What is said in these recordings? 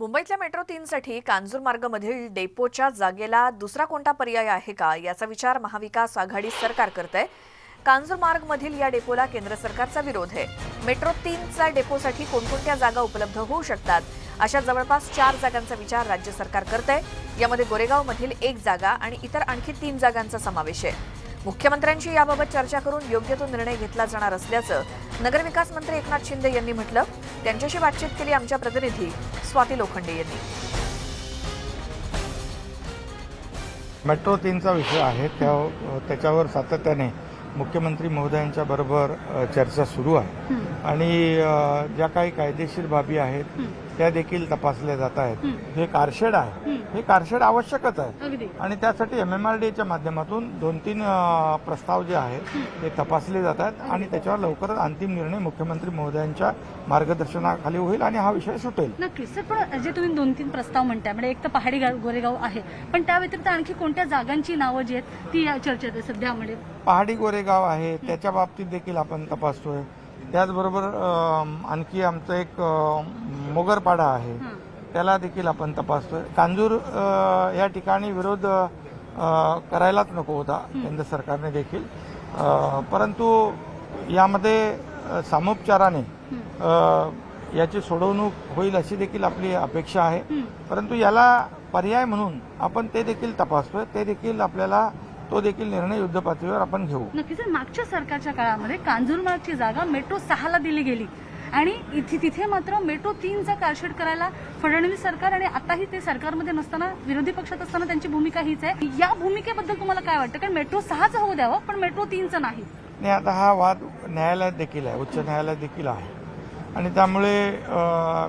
मुंबईतल्या मेट्रो तीनसाठी कांजूर मार्गमधील डेपोच्या जागेला दुसरा कोणता पर्याय आहे का याचा विचार महाविकास आघाडी सरकार करत आहे कांजूरमार्गमधील या डेपोला केंद्र सरकारचा विरोध आहे. मेट्रो तीनचा डेपोसाठी कोणकोणत्या जागा उपलब्ध होऊ शकतात? अशा जवळपास चार जागांचा विचार राज्य सरकार करतंय. यामध्ये गोरेगावमधील एक जागा आणि इतर आणखी तीन जागांचा समावेश आहे. मुख्यमंत्र्यांशी याबाबत चर्चा करून योग्य तो निर्णय घेतला जाणार असल्याचं नगरविकास मंत्री एकनाथ शिंदे यांनी म्हटलं. त्यांच्याशी बातचीत केली आमच्या प्रतिनिधी स्वाती लोखंडे यांनी. मेट्रो तीनचा विषय आहे. त्या त्याच्यावर सातत्याने मुख्यमंत्री महोदयांच्या बरोबर चर्चा सुरू आहे. आणि ज्या काही कायदेशीर बाबी आहेत त्या देखील तपासल्या जात आहेत. हे कारशेड आहे. हे कारशेड आवश्यकच आहे. आणि त्यासाठी एम एम आर डीच्या माध्यमातून दोन तीन प्रस्ताव जे आहेत ते तपासले जात आहेत आणि त्याच्यावर लवकरच अंतिम निर्णय मुख्यमंत्री महोदयांच्या मार्गदर्शनाखाली होईल आणि हा विषय सुटेल. नक्कीच. सर पण जे तुम्ही दोन तीन प्रस्ताव म्हणताय म्हणजे एक तर पहाडी गोरेगाव आहे. पण त्या व्यतिरिक्त आणखी कोणत्या जागांची नावं जी आहेत ती या चर्चेत आहे सध्या म्हणजे पहाडी गोरेगाव आहे. त्याच्या बाबतीत देखील आपण तपासतोय. त्याचबरोबर आणखी आमचं एक मोगरपाडा आहे. त्याला देखील आपण तपासतोय. कांजूर या ठिकाणी विरोध करायलाच नको होता केंद्र सरकारने देखील. परंतु यामध्ये सामोपचाराने याची सोडवणूक होईल अशी देखील आपली अपेक्षा आहे. परंतु याला पर्याय म्हणून आपण ते देखील तपासतोय. ते देखील आपल्याला तो देखील निर्णय युद्ध पातळीवर आपण घेऊ. नक्कीच सर मागच्या सरकारच्या काळामध्ये कांजूरमार्गची जागा मेट्रो सहाला दिली गेली. आणि इथे तिथे मात्र मेट्रो तीनचा कारशेड करायला फडणवीस सरकार आणि आताही ते सरकारमध्ये नसताना विरोधी पक्षात असताना त्यांची भूमिका हीच आहे. या भूमिकेबद्दल तुम्हाला काय वाटतं? कारण मेट्रो सहाचं होऊ द्यावं पण मेट्रो तीनचं नाही. आणि आता हा वाद न्यायालयात देखील आहे उच्च न्यायालयात देखील आहे. आणि त्यामुळे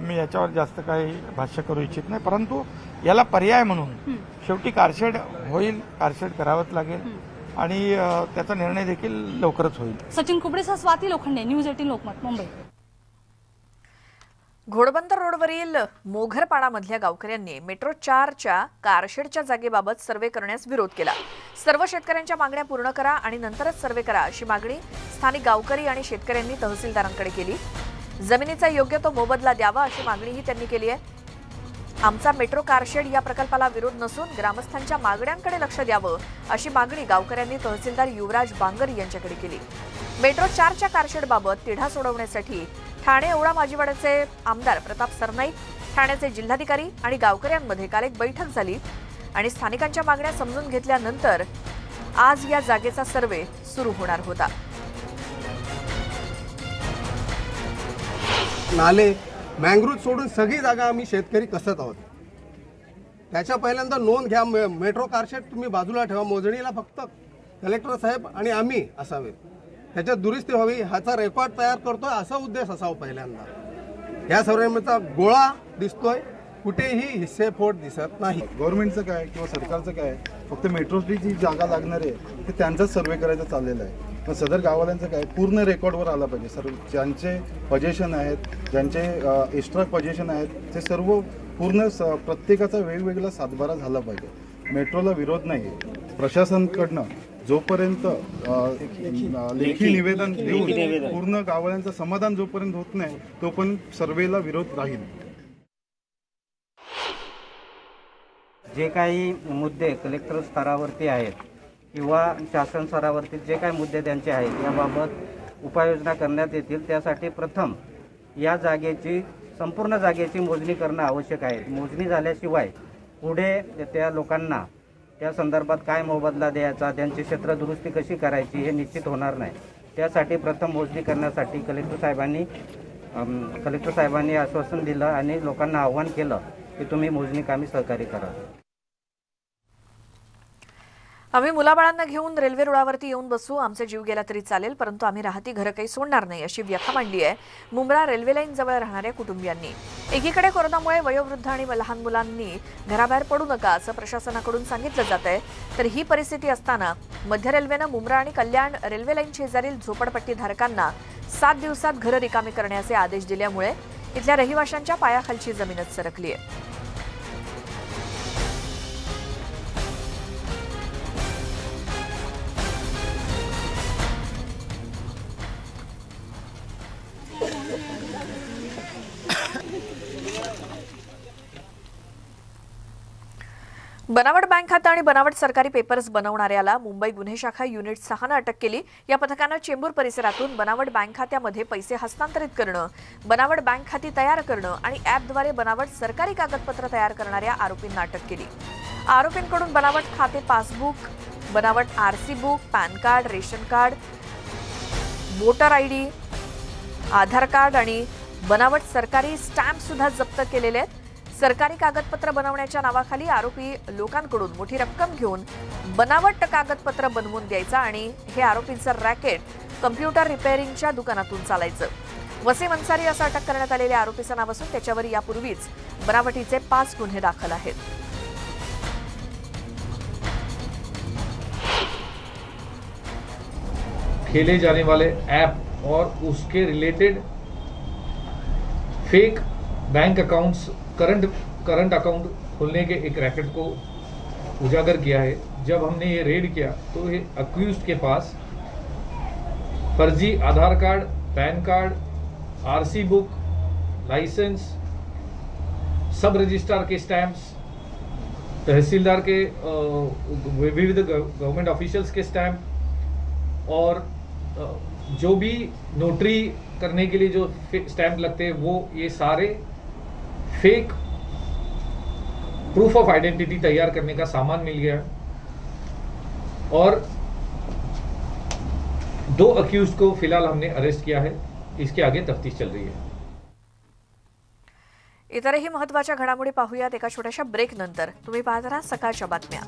मी याच्यावर जास्त काही भाष्य करू इच्छित नाही. परंतु याला पर्याय म्हणून शेवटी कारशेड होईल कारशेड करावंच लागेल आणि त्याचा निर्णय देखील लवकरच होईल. सचिन कुबडेसह स्वाती लोखंडे न्यूज एटीन लोकमत मुंबई. घोडबंदर रोडवरील मोघरपाडामधल्या गावकऱ्यांनी मेट्रो चारच्या कारशेडच्या जागेबाबत सर्वे करण्यास विरोध केला. सर्व शेतकऱ्यांच्या मागण्या पूर्ण करा आणि नंतरच सर्वे करा अशी मागणी स्थानिक गावकरी आणि शेतकऱ्यांनी तहसीलदारांकडे केली. जमिनीचा योग्य तो मोबदला द्यावा अशी मागणीही त्यांनी केली आहे. आमचा मेट्रो कारशेड या प्रकल्पाला विरोध नसून ग्रामस्थांच्या मागण्यांकडे लक्ष द्यावं अशी मागणी गावकऱ्यांनी तहसीलदार युवराज बांगर यांच्याकडे केली. मेट्रो चारच्या कारशेडबाबत तिढा सोडवण्यासाठी ठाणे एवढा माजीवाड्याचे आमदार प्रताप सरनाईक ठाण्याचे जिल्हाधिकारी आणि गावकऱ्यांमध्ये काल एक बैठक झाली आणि स्थानिकांच्या मागण्या समजून घेतल्यानंतर आज या जागेचा सर्वे सुरू होणार होता. नाले मँग्रोव्ह सोडून सगळी जागा आम्ही शेतकरी कसत आहोत. त्याच्या पहिल्यांदा नोंद घ्या मे- मेट्रो कारशेट तुम्ही बाजूला ठेवा मोजणीला फक्त कलेक्टर साहेब आणि आम्ही असावे. त्याच्यात दुरुस्ती व्हावी ह्याचा रेकॉर्ड तयार करतोय असा उद्देश असावा पहिल्यांदा. या सर्वांचा गोळा दिसतोय कुठेही हिस्सेफोट दिसत नाही. गव्हर्नमेंटचं काय किंवा सरकारचं काय फक्त मेट्रोची जी जागा लागणार आहे ते त्यांचाच सर्वे करायचं चाललेलं आहे. पण सदर गाववाल्यांचं काय पूर्ण रेकॉर्डवर आला पाहिजे. सर्व ज्यांचे पजेशन आहेत ज्यांचे एक्स्ट्रा पजेशन आहेत ते सर्व पूर्ण स प्रत्येकाचा वेगवेगळा सातबारा झाला पाहिजे. मेट्रोला विरोध नाही आहे प्रशासनकडनं जोपर्यंत लेखी निवेदन देऊन पूर्ण गाववाल्यांचं समाधान जोपर्यंत होत नाही तोपर्यंत सर्वेला विरोध राहील. जे काही मुद्दे कलेक्टर स्तरावरती आहेत किंवा शासन स्तरावरती जे काही मुद्दे त्यांचे आहेत याबाबत उपाययोजना करण्यात येतील त्यासाठी प्रथम या जागेची संपूर्ण जागेची मोजणी करणं आवश्यक आहे. मोजणी झाल्याशिवाय पुढे त्या लोकांना त्या संदर्भात काय मोबदला द्यायचा त्यांची क्षेत्र दुरुस्ती कशी करायची हे निश्चित होणार नाही. त्यासाठी प्रथम मोजणी करण्यासाठी कलेक्टर साहेबांनी कलेक्टर साहेबांनी आश्वासन दिलं आणि लोकांना आव्हान केलं की तुम्ही मोजणी कामी सहकार्य करा आम्ही मुलाबाळांना घेऊन रेल्वे रुळावरती येऊन बसू आमचा जीव गेला तरी चालेल परंतु आम्ही राहती घरं काही सोडणार नाही अशी व्यथा मांडली आहे. मुंब्रा रेल्वे लाईन जवळ राहणाऱ्या कुटुंबियांनी. एकीकडे कोरोनामुळे वयोवृद्ध आणि लहान मुलांनी घराबाहेर पडू नका असं प्रशासनाकडून सांगितलं जात आहे. तर ही परिस्थिती असताना मध्य रेल्वेनं मुंब्रा आणि कल्याण रेल्वे लाईन शेजारील झोपडपट्टी धारकांना सात दिवसात घरं रिकामी करण्याचे आदेश दिल्यामुळे इथल्या रहिवाशांच्या पायाखालची जमीनच सरकली आहे. बनावट बँक खातं आणि बनावट सरकारी पेपर्स बनवणाऱ्याला मुंबई गुन्हे शाखा युनिट सहानं अटक केली. या पथकानं चेंबूर परिसरातून बनावट बँक खात्यामध्ये पैसे हस्तांतरित करणं बनावट बँक खाती तयार करणं आणि ॲपद्वारे बनावट सरकारी कागदपत्र तयार करणाऱ्या आरोपींना अटक केली. आरोपींकडून बनावट खाते पासबुक बनावट RC book PAN card ration card voter I D Aadhaar card आणि बनावट सरकारी स्टॅम्प सुद्धा जप्त केलेले आहेत. सरकारी कागदपत्र बनवण्याच्या नावाखाली आरोपी लोकांकडून मोठी रक्कम घेऊन बनावट कागदपत्र बनवून द्यायचा आणि हे आरोपींचं रॅकेट कम्प्युटर रिपेअरिंगच्या दुकानातून चालायचं. वसीम अन्सारी असं अटक करण्यात आलेल्या आरोपीचं नाव असून त्याच्यावर यापूर्वीच बनावटीचे पाच गुन्हे दाखल आहेत. खेले जाने वाले ऐप और उसके related fake bank accounts current current account खोलने के एक रैकेट को उजागर किया है। जब हमने ये रेड किया तो ये अक्यूज के पास फर्जी Aadhaar card, PAN card, RC book, license, सब रजिस्ट्रार के स्टैम्प्स, तहसीलदार के विविध गवर्नमेंट ऑफिशियल्स के स्टैम्प और जो भी नोटरी करने के लिए जो स्टैंप लगते हैं, वो ये सारे फेक प्रूफ ऑफ़ आइडेंटिटी तैयार करने का सामान मिल गया। और दो अक्यूज को फ़िलहाल हमने अरेस्ट किया है। इसके आगे तफ्तीश चल रही है। इतरही महत्वाच्या घडामोडी पाहूयात एका छोट्याशा ब्रेक नंतर. तुम्ही पाहत राहा सकाळच्या बातम्या.